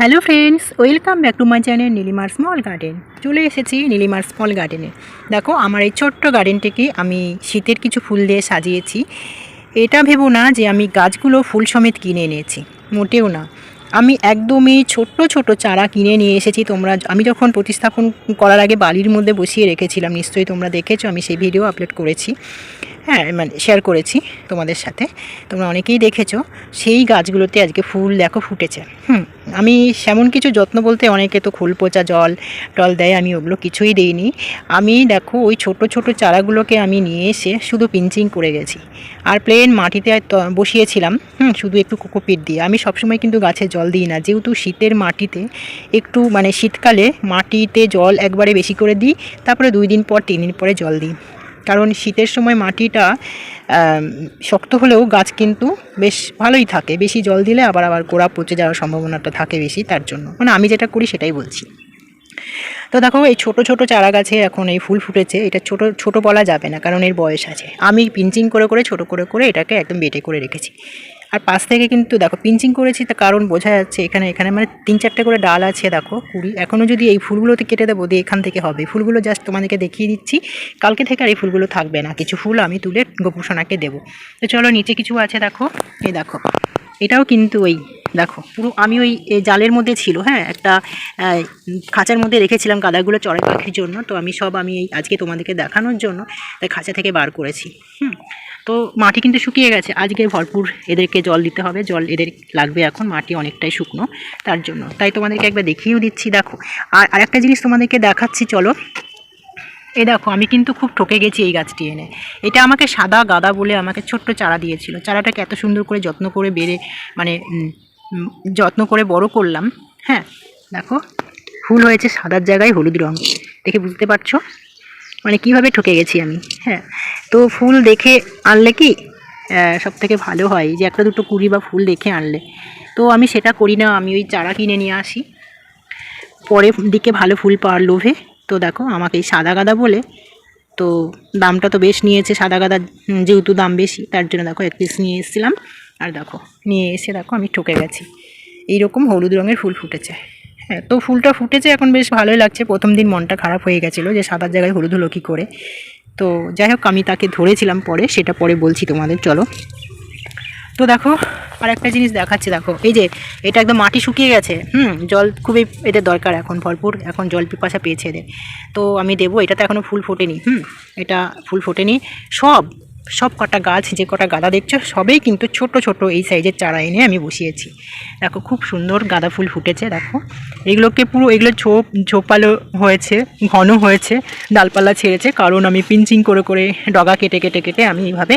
Hello friends, welcome back to my channel নীলিমার small garden. চলে এসেছি নীলিমার স্মল গার্ডেনে। দেখো, আমার এই ছোট্ট গার্ডেনটিকে আমি শীতের কিছু ফুল দিয়ে সাজিয়েছি। এটা ভেবো না যে আমি গাছগুলো ফুল সমেত কিনে এনেছি, মোটেও না। আমি একদমই ছোট্ট ছোট চারা কিনে নিয়ে এসেছি। তোমরা, আমি যখন প্রতিস্থাপন করার আগে বালির মধ্যে বসিয়ে রেখেছিলাম, নিশ্চয়ই তোমরা দেখেছ, আমি সেই ভিডিও আপলোড করেছি। হ্যাঁ মানে শেয়ার করেছি তোমাদের সাথে। তোমরা অনেকেই দেখেছ, সেই গাছগুলোতে আজকে ফুল দেখো ফুটেছে। হুম, আমি সেমন কিছু যত্ন বলতে অনেকে তো ফুল পচা জল, টল দেয়, আমি ওগুলো কিছুই দিইনি। আমি দেখো ওই ছোট ছোট চারাগুলোকে আমি নিয়ে এসে শুধু পিঞ্চিং করে গেছি। আর প্লেন মাটিতে বসিয়েছিলাম, হুম, শুধু একটু কোকোপিট দিয়ে। আমি সবসময় কিন্তু গাছে জল দিই না, যেহেতু শীতের মাটিতে একটু মানে শীতকালে মাটিতে জল একবারে বেশি করে দিই, তারপরে দুই দিন পর, তিন দিন পরে জল দিই। কারণ শীতের সময় মাটিটা শক্ত হলেও গাছ কিন্তু বেশ ভালোই থাকে। বেশি জল দিলে আবার আবার গোড়া পচে যাওয়ার সম্ভাবনাটা থাকে বেশি তার জন্য। মানে আমি যেটা করি সেটাই বলছি। তো দেখো, এই ছোট ছোট চারা গাছে এখন এই ফুল ফুটেছে, এটা ছোট ছোট বলা যাবে না, কারণ এর বয়স আছে। আমি পিঞ্চিং করে করে, ছোট করে করে এটাকে একদম বেটে করে রেখেছি। আর পাশ থেকে কিন্তু দেখো, পিঞ্চিং করেছি তার কারণ বোঝা যাচ্ছে এখানে এখানে মানে তিন চারটে করে ডাল আছে দেখো, কুড়ি। এখনও যদি এই ফুলগুলোতে কেটে দেবো, দিয়ে এখান থেকে হবে। ফুলগুলো জাস্ট তোমাদেরকে দেখিয়ে দিচ্ছি। কালকে থেকে আর এই ফুলগুলো থাকবে না। কিছু ফুল আমি তুলে গোপুসোনাকে দেবো। তো চলো, নিচে কিছু আছে দেখো। এই দেখো, এটাও কিন্তু ওই দেখো, পুরো আমি ওই জালের মধ্যে ছিল হ্যাঁ একটা খাঁচার মধ্যে রেখেছিলাম গাদাগুলো চড়াই পাখির জন্য, তো আমি সব আমি আজকে তোমাদেরকে দেখানোর জন্য তাই খাঁচা থেকে বার করেছি, হুম। তো মাটি কিন্তু শুকিয়ে গেছে, আজকে ভরপুর এদেরকে জল দিতে হবে, জল এদের লাগবে এখন, মাটি অনেকটাই শুকনো তার জন্য। তাই তোমাদেরকে একবার দেখিয়েও দিচ্ছি, দেখো। আর, আরেকটা জিনিস তোমাদেরকে দেখাচ্ছি, চলো। এই দেখো, আমি কিন্তু খুব ঠকে গেছি এই গাছটি এনে। এটা আমাকে সাদা গাদা বলে আমাকে ছোট্ট চারা দিয়েছিল। চারাটাকে এত সুন্দর করে যত্ন করে বেড়ে মানে যত্ন করে বড় করলাম। হ্যাঁ দেখো, ফুল হয়েছে সাদার জায়গায় হলুদ রঙ দেখে বুঝতে পারছ? মানে কীভাবে ঠকে গেছি আমি? হ্যাঁ তো ফুল দেখে আনলে কি সব থেকে ভালো হয় যে একটা দুটো কুড়ি বা ফুল দেখে আনলে। তো আমি সেটা করি না, আমি ওই চারা কিনে নিয়ে আসি। পরে দিকে ভালো ফুল পাওয়ার লোভে, তো দেখো, আমাকে এই সাদা গাদা বলে, তো দামটা তো বেশ নিয়েছে সাদা গাদা যেহেতু দাম বেশি, তার জন্য দেখো, এক পিস নিয়ে এসেছিলাম। আর দেখো, নিয়ে এসে দেখো আমি ঠকে গেছি। এইরকম হলুদ রঙের ফুল ফুটেছে। হ্যাঁ তো ফুলটা ফুটেছে, এখন বেশ ভালোই লাগছে। প্রথম দিন মনটা খারাপ হয়ে গেছিল যে সাদার জায়গায় হলুদ হলো কী করে। তো যাই হোক, আমি তাকে ধরেছিলাম পরে, সেটা পরে বলছি তোমাদের, চলো। তো দেখো আর একটা জিনিস দেখাচ্ছি, দেখো। এই যে, এটা একদম মাটি শুকিয়ে গেছে, হুম, জল খুবই এদের দরকার এখন, ভরপুর। এখন জল পিপাসা পেয়েছে এদের। তো আমি দেবো, এটাতে এখনও ফুল ফোটেনি, হুম, এটা ফুল ফোটেনি। সব সব কটা গাছ, যে কটা গাদা দেখছ, সবেই কিন্তু ছোট ছোট এই সাইজের চারা এনে আমি বসিয়েছি। দেখো, খুব সুন্দর গাঁদা ফুল ফুটেছে, দেখো। এগুলোকে পুরো, এগুলো ঝোপ ঝোপালো হয়েছে, ঘন হয়েছে, ডালপালা ছেড়েছে, কারণ আমি পিঞ্চিং করে করে ডগা কেটে কেটে কেটে আমি এইভাবে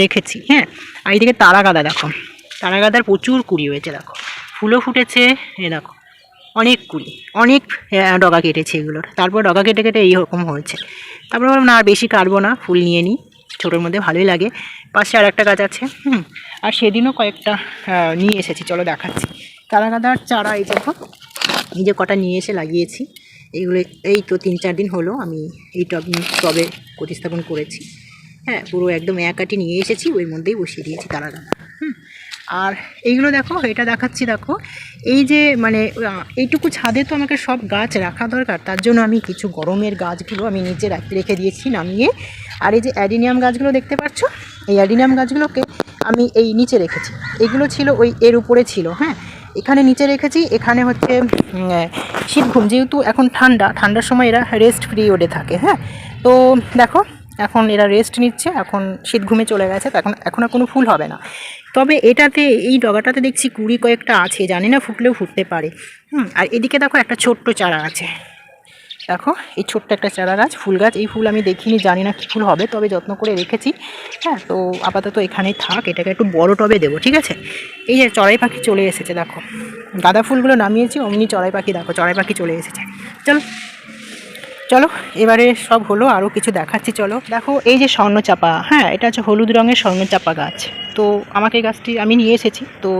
রেখেছি হ্যাঁ। আর এইদিকে তারা গাদা, দেখো। তারা গাদার প্রচুর কুড়ি হয়েছে, দেখো। ফুলও ফুটেছে, এ দেখো, অনেক কুড়ি, অনেক ডগা কেটেছে এগুলোর। তারপর ডগা কেটে কেটে এইরকম হয়েছে। তারপর না, আর বেশি কাটবো না, ফুল নিয়ে নিই ছোটোর মধ্যে ভালোই লাগে। পাশে আর একটা গাছ আছে, হুম, আর সেদিনও কয়েকটা নিয়ে এসেছি, চলো দেখাচ্ছি। তারা গাদার চারা এই দেখো, এই যে কটা নিয়ে এসে লাগিয়েছি, এইগুলো, এই তো তিন চার দিন হলো আমি এই টব, টবে প্রতিস্থাপন করেছি। হ্যাঁ পুরো একদম এক নিয়ে এসেছি, ওই মধ্যেই বসিয়ে দিয়েছি তারা গাদা হুম। আর এইগুলো দেখো, এটা দেখাচ্ছি, দেখো, এই যে মানে এইটুকু ছাদে তো আমাকে সব গাছ রাখা দরকার, তার জন্য আমি কিছু গরমের গাছগুলো আমি নিচে রেখে দিয়েছি, নামিয়ে আর এই যে অ্যাডিনিয়াম গাছগুলো দেখতে পাচ্ছ? এই অ্যাডিনিয়াম গাছগুলোকে আমি এই নিচে রেখেছি। এগুলো ছিল ওই এর উপরে ছিল হ্যাঁ? এখানে নিচে রেখেছি এখানে হচ্ছে উম, আহ, শীত ঘুম। যেহেতু এখন ঠান্ডা ঠান্ডার সময় এরা রেস্ট পিরিয়ডে থাকে হ্যাঁ? তো দেখো এখন এরা রেস্ট নিচ্ছে এখন শীত ঘুমে চলে গেছে তো এখন এখন আর কোনো ফুল হবে না। তবে এটাতে এই ডগাটাতে দেখছি কুড়ি কয়েকটা আছে জানি না ফুটলেও ফুটতে পারে। হুম আর এদিকে দেখো একটা ছোট্ট চারা আছে। দেখো, এই ছোট্ট একটা চারা গাছ, ফুল গাছ, এই ফুল আমি দেখিনি, জানি না কী ফুল হবে, তবে যত্ন করে রেখেছি। হ্যাঁ তো আপাতত এখানেই থাক, এটাকে একটু বড় টবে দেবো, ঠিক আছে? এই যে চড়াই পাখি চলে এসেছে, দেখো। গাঁদা ফুলগুলো নামিয়েছি, অমনি চড়াই পাখি, দেখো, চড়াই পাখি চলে এসেছে। চলো চলো, এবারে সব হলো আরও কিছু দেখাচ্ছি, চলো। দেখো, এই যে স্বর্ণচাপা হ্যাঁ এটা হচ্ছে হলুদ রঙের স্বর্ণচাপা গাছ। তো আমাকে গাছটি আমি নিয়ে এসেছি, তো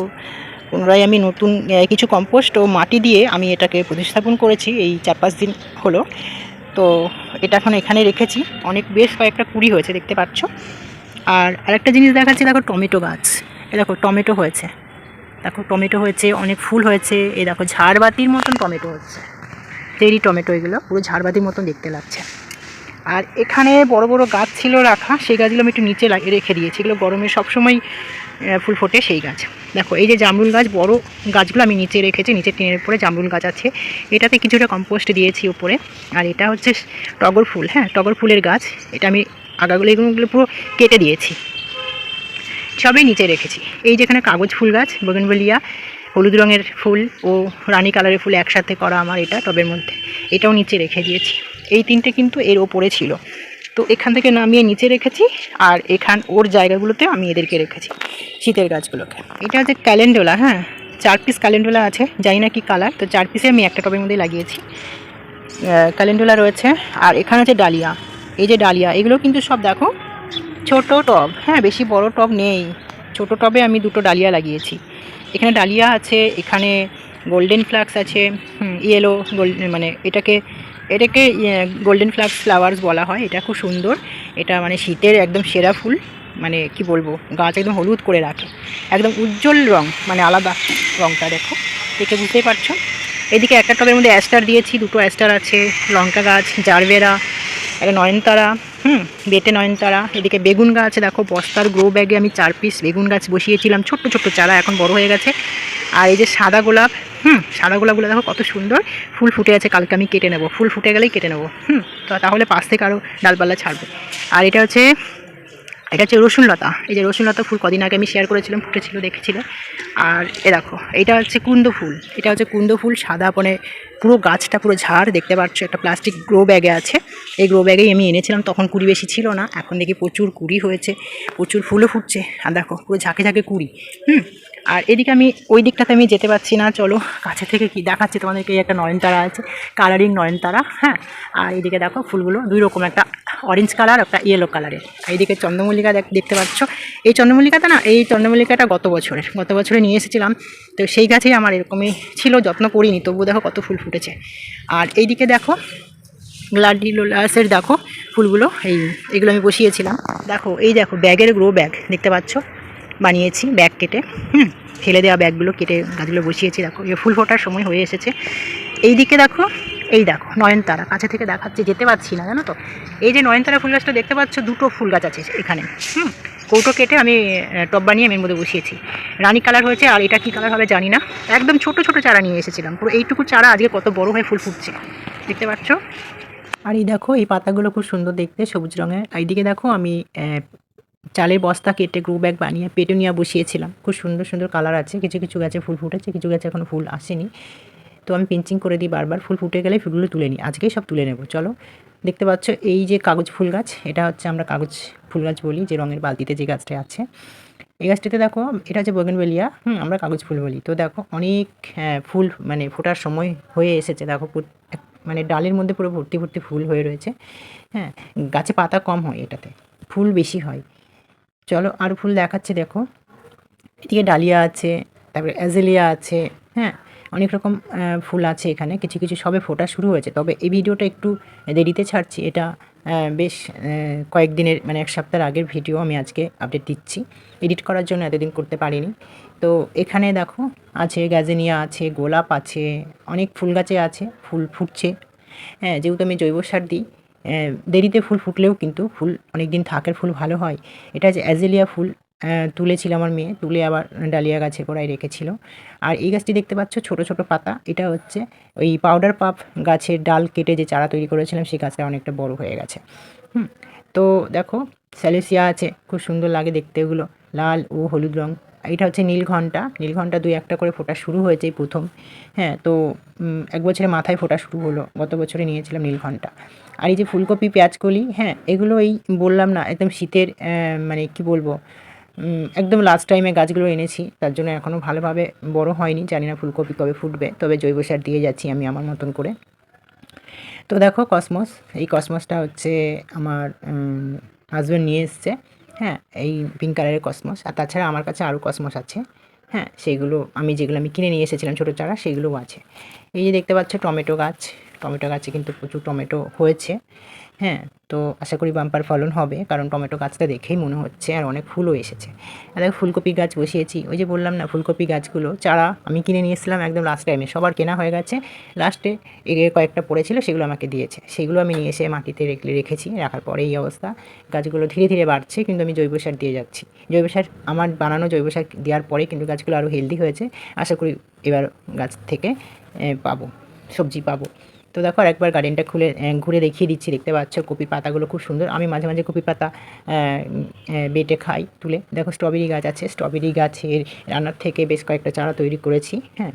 পুনরায় আমি নতুন কিছু কম্পোস্ট ও মাটি দিয়ে আমি এটাকে প্রতিস্থাপন করেছি। এই চার পাঁচ দিন হলো। তো এটা এখন এখানে রেখেছি। অনেক, বেশ কয়েকটা কুড়ি হয়েছে, দেখতে পাচ্ছ। আর আরেকটা জিনিস দেখাচ্ছি, দেখো টমেটো গাছ। এ দেখো, টমেটো হয়েছে। দেখো, টমেটো হয়েছে, অনেক ফুল হয়েছে। এ দেখো, ঝাড়বাতির মতন টমেটো হচ্ছে। চেরি টমেটো এগুলো, পুরো ঝাড়বাতির মতন দেখতে লাগছে। আর এখানে বড় বড় গাছ ছিল রাখা। সেই গাছগুলো আমি একটু নিচে রেখে দিয়েছি। এগুলো গরমে সবসময় ফুল ফোটে সেই গাছ। দেখো, এই যে জামরুল গাছ, বড় গাছগুলো আমি নিচে রেখেছি, নিচে টিনের উপরে জামরুল গাছ আছে। এটাতে কিছুটা কম্পোস্ট দিয়েছি উপরে। আর এটা হচ্ছে টগর ফুল হ্যাঁ টগর ফুলের গাছ। এটা আমি আগাগুলো এগুলো পুরো কেটে দিয়েছি। সবই নিচে রেখেছি। এই যেখানে কাগজ ফুল গাছ বগনবেলিয়া হলুদ রঙের ফুল ও রানী কালারের ফুল একসাথে করা আমার এটা টবের মধ্যে। এটাও নিচে রেখে দিয়েছি। এই তিনটে কিন্তু এর ওপরে ছিল। তো এখান থেকে নামিয়ে নিচে রেখেছি আর এখান ওর জায়গাগুলোতে আমি এদেরকে রেখেছি শীতের গাছগুলোকে। এটা হচ্ছে ক্যালেন্ডোলা হ্যাঁ? চার পিস ক্যালেন্ডোলা আছে, জানি না কি কালার তো চার পিসে আমি একটা টবের মধ্যে লাগিয়েছি। ক্যালেন্ডোলা রয়েছে, আর এখানে আছে ডালিয়া। এই যে ডালিয়া, এগুলো কিন্তু সব দেখো ছোট টব হ্যাঁ বেশি বড় টব নেই। ছোট টবে আমি দুটো ডালিয়া লাগিয়েছি। এখানে ডালিয়া আছে, এখানে গোল্ডেন ফ্লাক্স আছে ইয়েলো গোল্ডেন মানে এটাকে এটাকে গোল্ডেন ফ্লাক্স ফ্লাওয়ার্স বলা হয়, এটা খুব সুন্দর। এটা মানে শীতের একদম সেরা ফুল মানে কি বলব, গাছ একদম হলুদ করে রাখে। একদম উজ্জ্বল রং মানে আলাদা রংটা, দেখো। দেখে বুঝতেই পারছ? এদিকে একটা টবের মধ্যে অ্যাস্টার দিয়েছি, দুটো অ্যাস্টার আছে, লঙ্কা গাছ, জারবেরা, একটা নয়নতারা, হুম বেটে নয়নতারা, এদিকে বেগুন গাছ, দেখো, বস্তার গ্রো ব্যাগে আমি চার পিস বেগুন গাছ বসিয়েছিলাম, ছোট্ট ছোট্ট চারা, এখন বড় হয়ে গেছে। আর এই যে সাদা গোলাপ হুম সাদা গোলাপগুলো দেখো কত সুন্দর। ফুল ফুটে আছে কালকে আমি কেটে নেব। ফুল ফুটে গেলেই কেটে নেব। হুম, তো তাহলে পাশ থেকে আরও ডালপালা ছাড়বে। আর এটা হচ্ছে এটা হচ্ছে রসুনলতা এই যে রসুনলতা ফুল কদিন আগে আমি শেয়ার করেছিলাম ফুটেছিল দেখেছিলে। আর এ দেখো, এটা হচ্ছে কুন্দ ফুল। এটা হচ্ছে কুন্দ ফুল, সাদা মানে পুরো গাছটা পুরো ঝাড়, দেখতে পাচ্ছ একটা প্লাস্টিক গ্রো ব্যাগে আছে। এই গ্রো ব্যাগেই আমি এনেছিলাম, তখন কুড়ি বেশি ছিল না, এখন দেখি প্রচুর কুড়ি হয়েছে, প্রচুর ফুলও ফুটছে। আর দেখো, পুরো ঝাঁকে ঝাঁকে কুড়ি, হুম? আর এদিকে আমি, ওই দিকটাতে আমি যেতে পারছি না, চলো, কাছে থেকে কি দেখাচ্ছি তোমাদেরকে, এই একটা নয়নতারা আছে কালারিং নয়নতারা হ্যাঁ? আর এদিকে দেখো, ফুলগুলো দুই রকম, একটা অরেঞ্জ কালার একটা ইয়েলো কালারের এইদিকে চন্দ্রমল্লিকা দেখতে পাচ্ছ। এই চন্দ্রমল্লিকাটা না, এই চন্দ্রমল্লিকাটা গত বছরের, গত বছরে নিয়ে এসেছিলাম। তো সেই গাছেই আমার এরকমই ছিল, যত্ন করিনি, তবুও দেখো কত ফুল ফুটেছে। আর এইদিকে দেখো গ্লাডিলোলাসের দেখো ফুলগুলো, এই এগুলো আমি বসিয়েছিলাম। দেখো, এই দেখো, ব্যাগের গ্রো ব্যাগ দেখতে পাচ্ছ? বানিয়েছি ব্যাগ কেটে, হুম, ফেলে দেওয়া ব্যাগগুলো কেটে গাছগুলো বসিয়েছি। দেখো ফুল ফোটার সময় হয়ে এসেছে। এই দিকে দেখো এই দেখো, নয়নতারা, কাছে থেকে দেখাচ্ছে, যেতে পারছি না, জানো তো? এই যে নয়নতারা ফুল গাছটা দেখতে পাচ্ছ, দুটো ফুল গাছ আছে এখানে, হুম? কৌটো কেটে আমি টব বানিয়ে আমি এর মধ্যে বসিয়েছি। রানী কালার হয়েছে, আর এটা কী কালার হবে জানি না। একদম ছোট ছোট চারা নিয়ে এসেছিলাম, পুরো এইটুকু চারা আজকে কত বড় হয়ে ফুল ফুটছে, দেখতে পাচ্ছ? আর এই দেখো, এই পাতাগুলো খুব সুন্দর দেখতে, সবুজ রঙের। এইদিকে দেখো, আমি চালের বস্তা কেটে গ্রো ব্যাগ বানিয়ে পেটুনিয়া বসিয়েছিলাম। খুব সুন্দর সুন্দর কালার আছে, কিছু কিছু গাছে ফুল ফুটেছে, কিছু গাছে এখনও ফুল আসেনি। তো আমি পিঞ্চিং করে দিই বারবার ফুল ফুটে গেলে ফুলগুলো তুলে নিই। আজকেই সব তুলে নেব চলো। দেখতে পাচ্ছ এই যে কাগজ ফুল গাছ এটা হচ্ছে আমরা কাগজ ফুল গাছ বলি যে রঙের বালতিতে যে গাছটা আছে। এই গাছটিতে দেখো এটা হচ্ছে বগেনবেলিয়া হুম আমরা কাগজ ফুল বলি। তো দেখো অনেক হ্যাঁ, ফুল মানে ফোটার সময় হয়ে এসেছে। দেখো মানে ডালের মধ্যে পুরো ভর্তি ভর্তি ফুল হয়ে রয়েছে। হ্যাঁ গাছে পাতা কম হয় এটাতে ফুল বেশি হয়। চলো আর ফুল দেখাচ্ছে দেখো। এদিকে ডালিয়া আছে তারপরে অ্যাজেলিয়া আছে হ্যাঁ অনেক রকম ফুল আছে এখানে। কিছু কিছু সবে ফোটা শুরু হয়েছে। তবে এই ভিডিওটা একটু দেরিতে ছাড়ছি। এটা বেশ কয়েকদিনের মানে এক সপ্তাহের আগের ভিডিও আমি আজকে আপডেট দিচ্ছি। এডিট করার জন্য এতদিন করতে পারিনি। তো এখানে দেখো, আছে গ্যাজেনিয়া আছে, গোলাপ আছে, অনেক ফুল গাছে আছে, ফুল ফুটছে। হ্যাঁ যেহেতু আমি জৈব সার দিই দেরিতে ফুল ফুটলেও কিন্তু ফুল অনেক দিন থাকের ফুল ভালো হয়। এটা যে অ্যাজেলিয়া ফুল তুলেছিল আমার মেয়ে, তুলে আবার ডালিয়া গাছে গোড়ায় রেখেছিল। আর এই গাছটি দেখতে পাচ্ছ, ছোট ছোট পাতা। এটা হচ্ছে ওই পাউডার পাপ গাছের ডাল কেটে যে চারা তৈরি করেছিলাম, সেই গাছটা অনেকটা বড় হয়ে গেছে। হুম, তো দেখো, স্যালেসিয়া আছে, খুব সুন্দর লাগে দেখতে ওগুলো। লাল ও হলুদ রং। এটা হচ্ছে নীলঘণ্টা নীলঘণ্টা দুই একটা করে ফোটা শুরু হয়েছে এই প্রথম। হ্যাঁ তো এক বছরে মাথায় ফোটা শুরু হলো। গত বছরে নিয়েছিলাম নীলঘণ্টা আর এই যে ফুলকপি, পেঁয়াজকলি হ্যাঁ এগুলো এই বললাম না, একদম শীতের মানে কি বলব একদম লাস্ট টাইমে গাছগুলো এনেছি, তার জন্য এখনও ভালোভাবে বড় হয়নি, জানি না ফুলকপি কবে ফুটবে, তবে জৈব সার দিয়ে যাচ্ছি আমি আমার মতন করে। তো দেখো কসমস, এই কসমসটা হচ্ছে আমার হাজব্যান্ড নিয়ে এসছে হ্যাঁ এই পিঙ্ক কালারের কসমস, আর তাছাড়া আমার কাছে আরও কসমস আছে হ্যাঁ সেইগুলো আমি যেগুলো আমি কিনে নিয়ে এসেছিলাম ছোটো চারা, সেগুলোও আছে। এই যে দেখতে পাচ্ছ টমেটো গাছ টমেটো গাছে কিন্তু প্রচুর টমেটো হয়েছে। হ্যাঁ তো আশা করি বাম্পার ফলন হবে, কারণ টমেটো গাছটা দেখেই মনে হচ্ছে, আর অনেক ফুলও এসেছে। আর ফুলকপি গাছ বসিয়েছি। ওই যে বললাম না, ফুলকপি গাছগুলো, চারা আমি কিনে নিয়ে এসেছিলাম একদম লাস্ট টাইমে সবার কেনা হয়ে গেছে। লাস্টে এগিয়ে কয়েকটা পড়েছিল, সেগুলো আমাকে দিয়েছে। সেগুলো আমি নিয়ে এসে মাটিতে রেখে, রেখেছি। রাখার পরে এই অবস্থা। গাছগুলো ধীরে ধীরে বাড়ছে, কিন্তু আমি জৈব সার দিয়ে যাচ্ছি। জৈব সার আমার বানানো জৈব সার দেওয়ার পরে কিন্তু গাছগুলো আরও হেলদি হয়েছে। আশা করি এবার গাছ থেকে পাবো, সবজি পাবো। তো দেখো আর একবার গার্ডেনটা খুলে ঘুরে দেখিয়ে দিচ্ছি, দেখতে পাচ্ছ কপি পাতাগুলো খুব সুন্দর। আমি মাঝে মাঝে কপি পাতা বেটে খাই তুলে। দেখো স্ট্রবেরি গাছ আছে স্ট্রবেরি গাছের রান্নার থেকে বেশ কয়েকটা চারা তৈরি করেছি হ্যাঁ।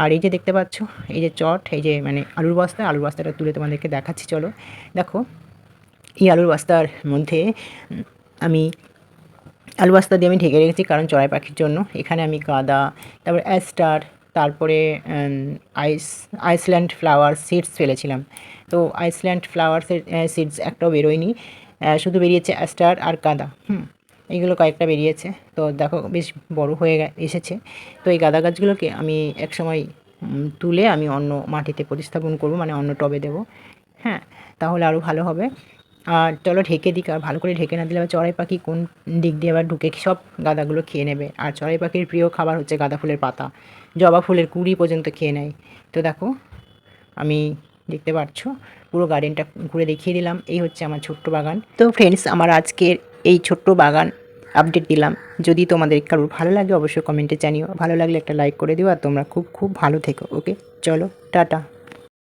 আর এই যে দেখতে পাচ্ছ, এই যে চট, এই যে মানে আলুর বস্তা, আলুর বস্তাটা তুলে তোমাদেরকে দেখাচ্ছি, চলো। দেখো, এই আলুর বস্তার মধ্যে আমি আলু বস্তা দিয়ে আমি ঢেকে রেখেছি কারণ চড়াই পাখির জন্য। এখানে আমি গাঁদা, তারপর অ্যাস্টার তারপরে আইস, আইসল্যান্ড ফ্লাওয়ার সিডস ফেলেছিলাম। তো আইসল্যান্ড ফ্লাওয়ার্সের সিডস একটাও বেরোয়নি। শুধু বেরিয়েছে অ্যাস্টার আর গাঁদা, হুম এইগুলো কয়েকটা বেরিয়েছে। তো দেখো, বেশ বড় হয়ে এসেছে। তো এই গাঁদা গাছগুলোকে আমি একসময় তুলে আমি অন্য মাটিতে প্রতিস্থাপন করব মানে অন্য টবে দেবো। হ্যাঁ তাহলে আরও ভালো হবে। আর চলো ঢেকে দিক, আর ভালো করে ঢেকে না দিলে আবার চড়াই পাখি কোন দিক দিয়ে আবার ঢুকে সব গাঁদাগুলো খেয়ে নেবে। আর চড়াই পাখির প্রিয় খাবার হচ্ছে গাঁদা ফুলের পাতা। জবা ফুলের কুড়ি পর্যন্ত খেয়ে নেয়। তো দেখো, আমি দেখতে পাচ্ছ, পুরো গার্ডেনটা ঘুরে দেখিয়ে দিলাম। এই হচ্ছে আমার ছোট্ট বাগান। তো ফ্রেন্ডস আমার আজকের এই ছোট্ট বাগান আপডেট দিলাম। যদি তোমাদের কারোর ভালো লাগে, অবশ্যই কমেন্টে জানিও। ভালো লাগলে একটা লাইক করে দিও, আর তোমরা খুব খুব ভালো থেকো ওকে চলো, টাটা।